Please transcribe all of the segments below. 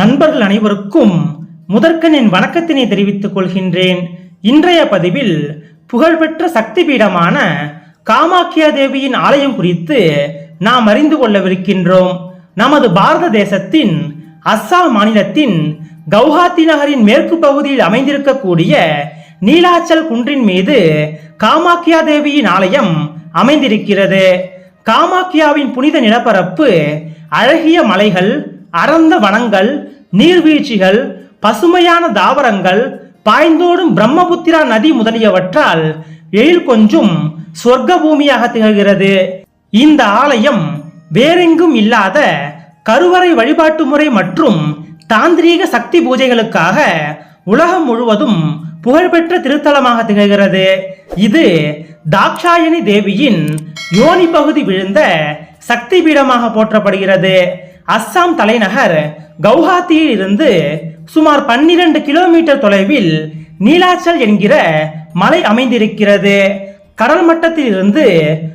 நண்பர்கள் அனைவருக்கும் முதற்கன் என் வணக்கத்தினை தெரிவித்துக் கொள்கின்றேன். இன்றைய பதிவில் புகழ்பெற்ற சக்தி பீடமான காமாக்கியா தேவியின் ஆலயம் குறித்து நாம் அறிந்து கொள்ளவிருக்கின்றோம். நமது பாரத தேசத்தின் அஸ்ஸாம் மாநிலத்தின் கவுஹாத்தி நகரின் மேற்கு பகுதியில் அமைந்திருக்கக்கூடிய நீலாச்சல் குன்றின் மீது காமாக்கியா தேவியின் ஆலயம் அமைந்திருக்கிறது. காமாக்கியாவின் புனித நிலப்பரப்பு அழகிய மலைகள் அடர்ந்த வனங்கள் நீர்வீழ்ச்சிகள் பசுமையான தாவரங்கள் பாய்ந்தோடும் பிரம்மபுத்திரா நதி முதலியவற்றால் எழில் கொஞ்சும் சொர்க்க பூமியாக திகழ்கிறது. இந்த ஆலயம் வேறெங்கும் இல்லாத கருவறை வழிபாட்டு முறை மற்றும் தாந்திரீக சக்தி பூஜைகளுக்காக உலகம் முழுவதும் புகழ்பெற்ற திருத்தலமாக திகழ்கிறது. இது தாக்ஷாயணி தேவியின் யோனி பகுதி விழுந்த சக்தி பீடமாக போற்றப்படுகிறது. அஸ்ஸாம் தலைநகர் கவுஹாத்தியில் இருந்து சுமார் பன்னிரண்டு கிலோமீட்டர் தொலைவில் நீலாச்சல் என்கிற மலை அமைந்திருக்கிறது. கடல் மட்டத்தில் இருந்து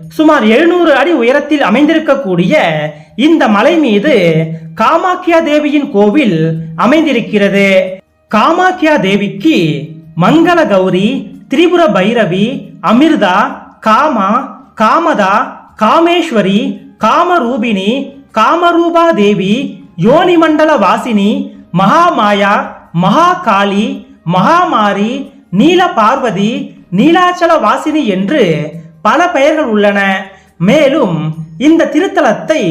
சுமார் எழுநூறு அடி உயரத்தில் அமைந்திருக்கக்கூடிய இந்த மலை மீது காமாக்கியா தேவியின் கோவில் அமைந்திருக்கிறது. காமாக்கியா தேவிக்கு மங்கள கௌரி திரிபுர பைரவி அமிர்தா காமா காமதா காமேஸ்வரி காமரூபிணி காமரூபா தேவி யோனிமண்டல வாசினி மகாமாயா மகாகாளி மகாமாரி நீல பார்வதி நீலாச்சல வாசினி என்று பல பெயர்கள் உள்ளன. மேலும் இந்த திருத்தலத்தை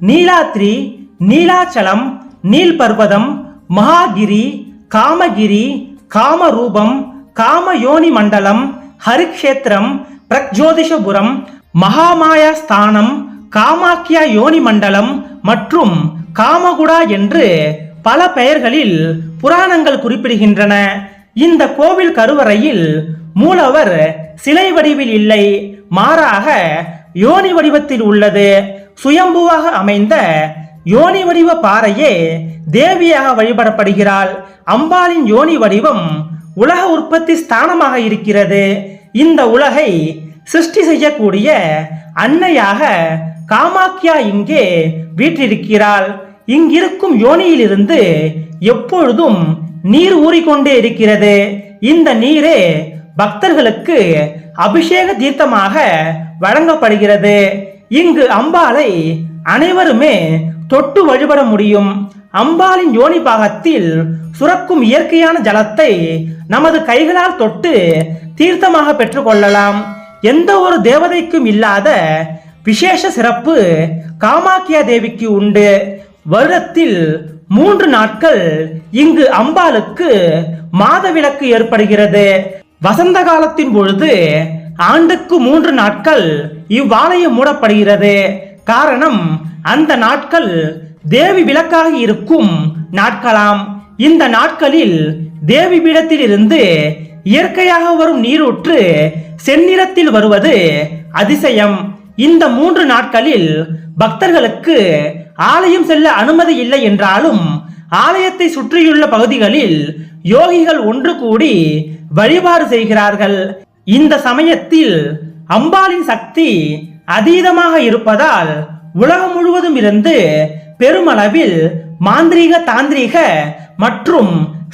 நீலாத்ரி நீலாச்சலம் நீல்பர்வதம் மகாகிரி காமகிரி காமரூபம் காமயோனி மண்டலம் ஹரிக்ஷேத்திரம் பிரக்ஜோதிஷபுரம் மகாமாயா ஸ்தானம் காமாக்கியா யோனி மண்டலம் மற்றும் காமகுடா என்று பல பெயர்களில் புராணங்கள் குறிப்பிடுகின்றன. இந்த கோவில் கருவறையில் மூலவர் சிலை வடிவில் இல்லை. மாறாக யோனி வடிவத்தில் உள்ளது. சுயம்புவாக அமைந்த யோனி வடிவ பாறையே தேவியாக வழிபடப்படுகிறாள். அம்பாளின் யோனி வடிவம் உலக உற்பத்தி ஸ்தானமாக இருக்கிறது. இந்த உலகை சிருஷ்டி செய்யக்கூடிய அன்னையாக காமாக்கியா இங்கே வீற்றிருக்கிறாள். இங்கிருக்கும் யோனியிலிருந்து எப்பொழுதும் நீர் ஊறிக்கொண்டே இருக்கிறது. இந்த நீரே பக்தர்களுக்கு அபிஷேக தீர்த்தமாக வழங்கப்படுகிறது. இங்கு அம்பாளை அனைவருமே தொட்டு வழிபட முடியும். அம்பாளின் யோனி பாகத்தில் சுரக்கும் இயற்கையான ஜலத்தை நமது கைகளால் தொட்டு தீர்த்தமாக பெற்றுக்கொள்ளலாம். எந்த ஒரு தேவதைக்கும் இல்லாத விசேஷ சிறப்பு காமாக்கியா தேவிக்கு உண்டு. வருடத்தில் மூன்று நாட்கள் இங்கு அம்பாளுக்கு மாதவிலக்கு ஏற்படுகிறது. வசந்த காலத்தின் பொழுது ஆண்டுக்கு மூன்று நாட்கள் இவ்வாலயம் மூடப்படுகிறது. காரணம் அந்த நாட்கள் தேவி விளக்காக இருக்கும் நாட்களாம். இந்த நாட்களில் தேவி பீடத்தில் இருந்து இயற்கையாக வரும் நீரூற்று செந்நிறத்தில் வருவது அதிசயம். இந்த மூன்று நாட்களில் பக்தர்களுக்கு ஆலயம் செல்ல அனுமதி இல்லை என்றாலும் ஆலயத்தை சுற்றியுள்ள பகுதிகளில் யோகிகள் ஒன்று கூடி வழிபாடு செய்கிறார்கள். இந்த சமயத்தில் அம்பாளின் சக்தி அதீதமாக இருப்பதால் உலகம் முழுவதும் இருந்து பெருமளவில் மாந்திரீக தாந்திரீக மற்றும்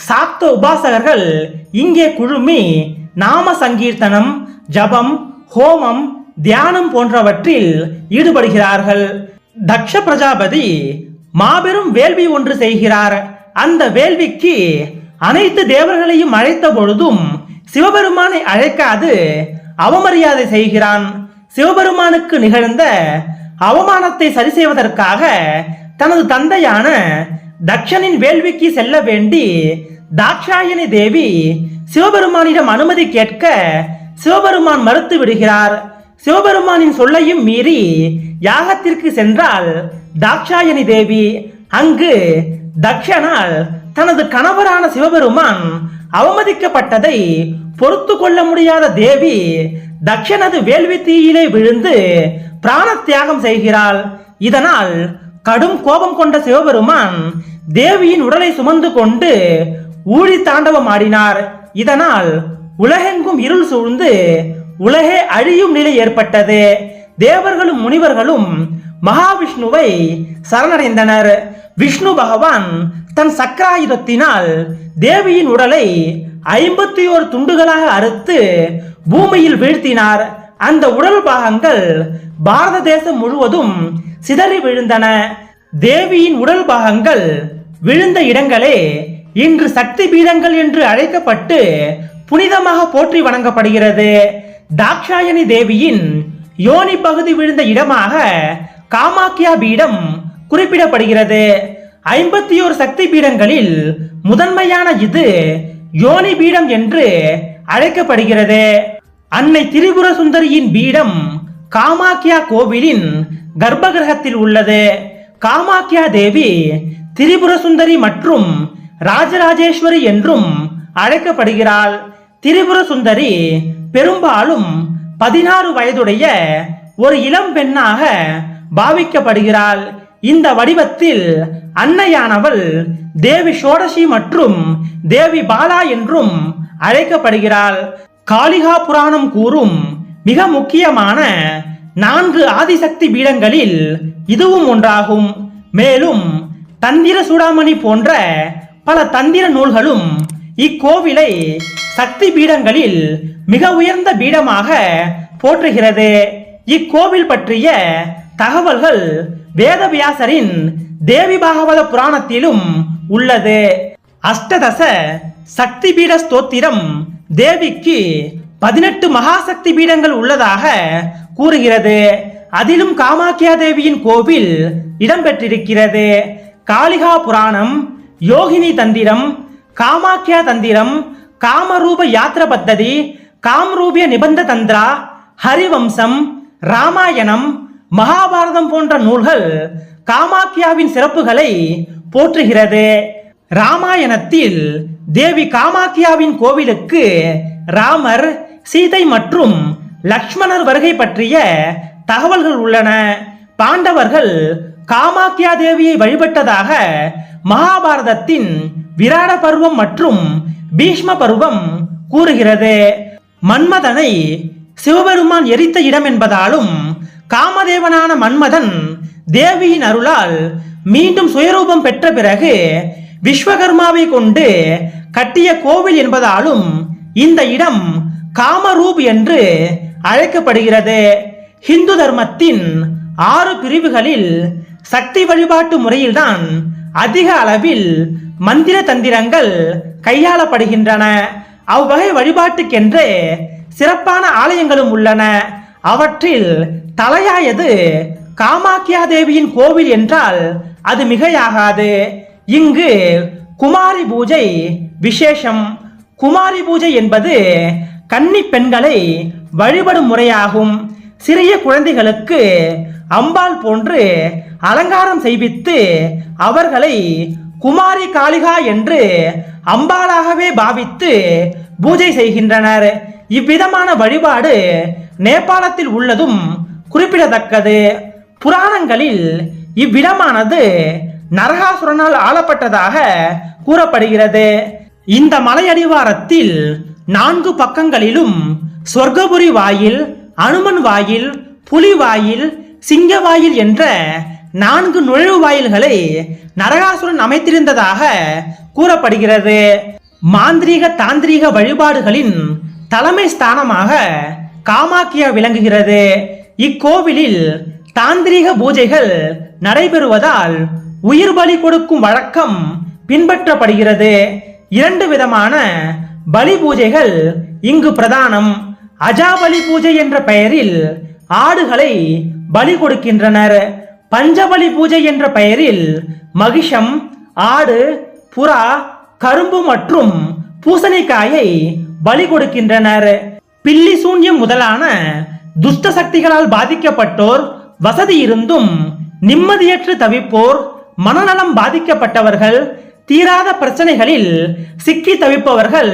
சாக்த உபாசகர்கள் இங்கே குழுமி நாம சங்கீர்த்தனம் ஜபம் ஹோமம் தியானம் போன்றவற்றில் ஈடுபடுகிறார்கள். தக்ஷ பிரஜாபதி மாபெரும் வேள்வி ஒன்று செய்கிறார். அந்த வேள்விக்கு அனைத்து தேவர்களையும் அழைத்த பொழுதும் சிவபெருமானை அழைக்காது அவமரியாதை செய்கிறான். சிவபெருமானுக்கு நிகழ்ந்த அவமானத்தை சரி செய்வதற்காக தனது தந்தையான தக்ஷனின் வேள்விக்கு செல்ல வேண்டி தாக்ஷாயணி தேவி சிவபெருமானிடம் அனுமதி கேட்க சிவபெருமான் மறுத்து விடுகிறார். சிவபெருமானின் சொல்லையும் மீறி யாகத்திற்கு சென்றால் தாக்ஷாயணி தேவி அங்கு தக்ஷனால் தனது கணவரான சிவபெருமான் அவமதிக்கப்பட்டதை பொறுத்து கொள்ள முடியாத தேவி தக்ஷனது வேள்வி தீயிலே விழுந்து பிராண தியாகம் செய்கிறாள். இதனால் கடும் கோபம் கொண்ட சிவபெருமான் தேவியின் உடலை சுமந்து கொண்டு ஊழி தாண்டவம் ஆடினார் இதனால் உலகெங்கும் இருள் சூழ்ந்து உலகே அழியும் நிலை ஏற்பட்டது. தேவர்களும் முனிவர்களும் மகாவிஷ்ணுவை சரணடைந்தனர். விஷ்ணு பகவான் தன் சக்கராயுதத்தினால் தேவியின் உடலை ஐம்பத்தி ஓரு துண்டுகளாக அறுத்து பூமியில் வீழ்த்தினார். அந்த உடல் பாகங்கள் பாரத தேசம் முழுவதும் சிதறி விழுந்தன. தேவியின் உடல் பாகங்கள் விழுந்த இடங்களே இன்று சக்தி பீடங்கள் என்று அழைக்கப்பட்டு புனிதமாக போற்றி வணங்கப்படுகிறது. தாக்ஷாயணி தேவியின் யோனி பகுதி விழுந்த இடமாக காமாக்கியா பீடம் குறிப்பிடப்படுகிறது. ஐம்பத்தி ஓரு சக்தி பீடங்களில் முதன்மையான இது யோனி பீடம் என்று அழைக்கப்படுகிறது. அன்னை திரிபுர சுந்தரியின் பீடம் காமாக்கியா கோவிலின் கர்ப்பகிரகத்தில் உள்ளது. காமாக்கியா தேவி திரிபுர சுந்தரி மற்றும் ராஜராஜேஸ்வரி என்றும் அழைக்கப்படுகிறாள். திரிபுர சுந்தரி பெரும்பாலும் பதினாறு வயதுடைய ஒரு இளம் பெண்ணாக பாவிக்கப்படுகிறாள். இந்த வடிவத்தில் அன்னையானவள் தேவி ஷோடசி மற்றும் தேவி பாலா என்றும் அழைக்கப்படுகிறாள். காளிகா புராணம் கூறும் மிக முக்கியமான நான்கு ஆதிசக்தி பீடங்களில் இதுவும் ஒன்றாகும். மேலும் தந்திர சூடாமணி போன்ற பல தந்திர நூல்களும் இக்கோவிலை சக்தி பீடங்களில் மிக உயர்ந்த பீடமாக போற்றுகிறது. இக்கோவில் பற்றிய தகவல்கள் வேதவியாசரின் தேவி பாகவத புராணத்திலும் உள்ளது. அஷ்டதச சக்தி பீட ஸ்தோத்திரம் தேவிக்கு பதினெட்டு மகாசக்தி பீடங்கள் உள்ளதாக கூறுகிறது. அதிலும் காமாக்கியா தேவியின் கோவில் இடம்பெற்றிருக்கிறது. காளிகா புராணம் யோகினி தந்திரம் காமாக்கியா தந்திரம் காமரூப யாத்திர பத்ததி காம்ரூபிய நிபந்த தந்திரா ஹரிவம்சம் ராமாயணம் மகாபாரதம் போன்ற நூல்கள் காமாக்கியாவின் சிறப்புகளை போற்றுகிறது. ராமாயணத்தில் தேவி காமாக்கியாவின் கோவிலுக்கு ராமர் சீதை மற்றும் லக்ஷ்மணர் வருகை பற்றிய தகவல்கள் உள்ளன. பாண்டவர்கள் காமாக்கியா தேவியை வழிபட்டதாக மகாபாரதத்தின் விராட பருவம் மற்றும் பீஷ்ம பருவம் கூறுகிறது. மன்மதனை சிவபெருமான் எரித்த இடம் என்பதாலும் காமதேவனான மன்மதன் தேவியின் அருளால் மீண்டும் சுயரூபம் பெற்ற பிறகு விஸ்வகர்மாவை கொண்டு கட்டிய கோவில் என்பதாலும் இந்த இடம் காமரூப் என்று அழைக்கப்படுகிறது. ஹிந்து தர்மத்தின் ஆறு பிரிவுகளில் சக்தி வழிபாட்டு முறையில்தான் அதிக அளவில் மந்திர தந்திரங்கள் கையாளப்படுகின்றன. அவ்வகை வழிபாட்டுக்கென்று சிறப்பான ஆலயங்களும் உள்ளன. அவற்றில் தலையாயது காமாக்கியா தேவியின் கோவில் என்றால் அது மிகையாகாது. இங்கு குமாரி பூஜை விசேஷம். குமாரி பூஜை என்பது கன்னி பெண்களை வழிபடும் முறையாகும். சிறிய குழந்தைகளுக்கு அம்பாள் போன்று அலங்காரம் செய்வித்து அவர்களை குமாரி காளிகா என்று அம்பாளாகவே பாவித்து பூஜை செய்கின்றனர். இவ்விதமான வழிபாடு நேபாளத்தில் உள்ளதும் குறிப்பிடத்தக்கது. புராணங்களில் இவ்விடமானது நரகாசுரனால் ஆளப்பட்டதாக கூறப்படுகிறது. இந்த மலையடிவாரத்தில் நான்கு பக்கங்களிலும் சொர்க்கபுரி வாயில் அனுமன் வாயில் புலி வாயில் சிங்க வாயில் என்ற நான்கு நுழைவு வாயில்களை நரகாசுரன் அமைத்திருந்ததாக கூறப்படுகிறது. மாந்திரீக தாந்திரீக வழிபாடுகளின் தலைமை ஸ்தானமாக காமாக்கியா விளங்குகிறது. இக்கோவிலில் தாந்திரீக பூஜைகள் நடைபெறுவதால் உயிர் பலி கொடுக்கும் வழக்கம் பின்பற்றப்படுகிறது. இரண்டு விதமான பலி பூஜைகள் இங்கு பிரதானம். அஜாபலி பூஜை என்ற பெயரில் ஆடுகளை பலி கொடுக்கின்றனர். பஞ்சபலி பூஜை என்ற பெயரில் மகிஷம் ஆடு புறா கரும்பு மற்றும் பூசணிக்காயை பலி கொடுக்கின்றனர். பில்லி சூன்யம் முதலான துஷ்ட சக்திகளால் பாதிக்கப்பட்டோர் வசதி இருந்தும் நிம்மதியற்று தவிப்போர் மனநலம் பாதிக்கப்பட்டவர்கள் தீராத பிரச்சனைகளில் சிக்கி தவிப்பவர்கள்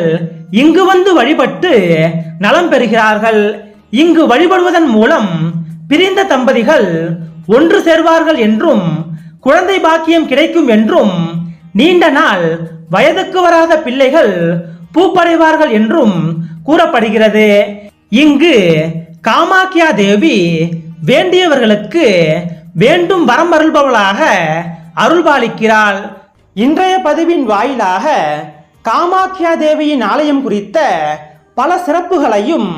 இங்கு வந்து வழிபட்டு நலம் பெறுகிறார்கள். இங்கு வழிபடுவதன் மூலம் பிரிந்த தம்பதிகள் ஒன்று சேர்வார்கள் என்றும் குழந்தை பாக்கியம் கிடைக்கும் என்றும் நீண்ட நாள் வயதுக்கு வராத பிள்ளைகள் பூப்படைவார்கள் என்றும் கூறப்படுகிறது. இங்கு காமாக்கியா தேவி வேண்டியவர்களுக்கு வேண்டும் வரம் அருள்பவளாக அருள்பாலிக்கிறாள். இன்றைய பதிவின் வாயிலாக காமாக்கியா தேவியின் ஆலயம் குறித்த பல சிறப்புகளையும்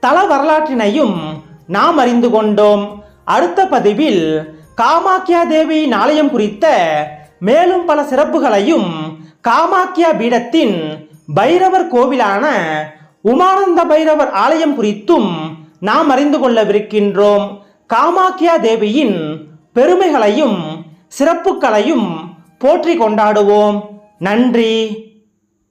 தல வரலாற்றினையும் நாம் அறிந்து கொண்டோம். அடுத்த பதிவில் காமாக்கியா தேவியின் ஆலயம் குறித்த மேலும் பல சிறப்புகளையும் காமாக்கியா பீடத்தின் பைரவர் கோவிலான உமானந்த பைரவர் ஆலயம் குறித்தும் நாம் அறிந்து கொள்ளவிருக்கின்றோம். காமாக்கியா தேவியின் பெருமைகளையும் சிறப்புகளையும் போற்றி கொண்டாடுவோம். நன்றி.